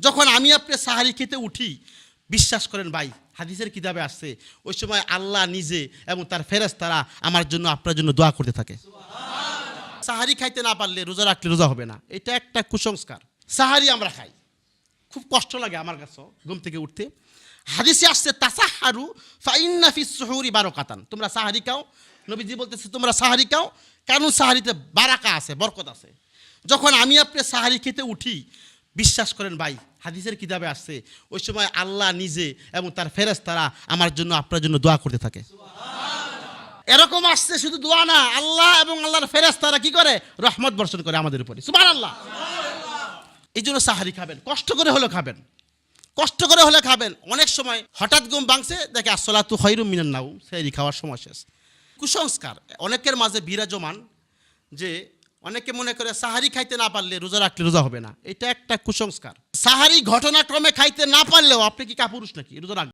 যখন আমি আপনি সাহারি খেতে উঠি বিশ্বাস করেন ভাই হাদিসের কিতাবে আসছে ওই সময় আল্লাহ নিজে এবং তার ফেরেস তারা আমার জন্য আপনার জন্য দোয়া করতে থাকে। সাহারি খাইতে না পারলে রোজা রাখলে রোজা হবে না। এটা একটা কুসংস্কার। সাহারি আমরা খাই। খুব কষ্ট লাগে আমার কাছে ঘুম থেকে উঠতে। হাদিসে আসছে তাসাহারু ফাইন্না ফি সুহুরি বারকাতান। তোমরা সাহারি খাও। নবীজি বলতেছে তোমরা সাহারি খাও। কারণ সাহারিতে বারাকা আছে বরকত আছে। যখন আমি আপনি সাহারি খেতে উঠি বিশ্বাস করেন ভাই হাদিসের কিতাবে আসছে ওই সময় আল্লাহ নিজে এবং তার ফেরেস তারা আমার জন্য আপনার জন্য দোয়া করতে থাকে। এরকম আসছে শুধু দোয়া না আল্লাহ এবং আল্লাহর ফেরেস তারা কি করে? রহমত বর্ষণ করে আমাদের উপরে। সুবাহ আল্লাহ এই জন্য সাহারি খাবেন কষ্ট করে হলেও খাবেন। কষ্ট করে হলে খাবেন। অনেক সময় হঠাৎ ঘুম ভাঙছে দেখে আসলা তু খৈরুম মিনান নাও সেই খাওয়ার সময় শেষ। কুসংস্কার অনেকের মাঝে বিরাজমান যে অনেকে মনে করে সাহারি খাইতে না পারলে রোজা রাখলে রোজা হবে না। এটা একটা কুসংস্কার। সাহারি ঘটনাক্রমে খাইতে না পারলেও আপনি কি কাপুরুষ নাকি? রোজা রাখবেন?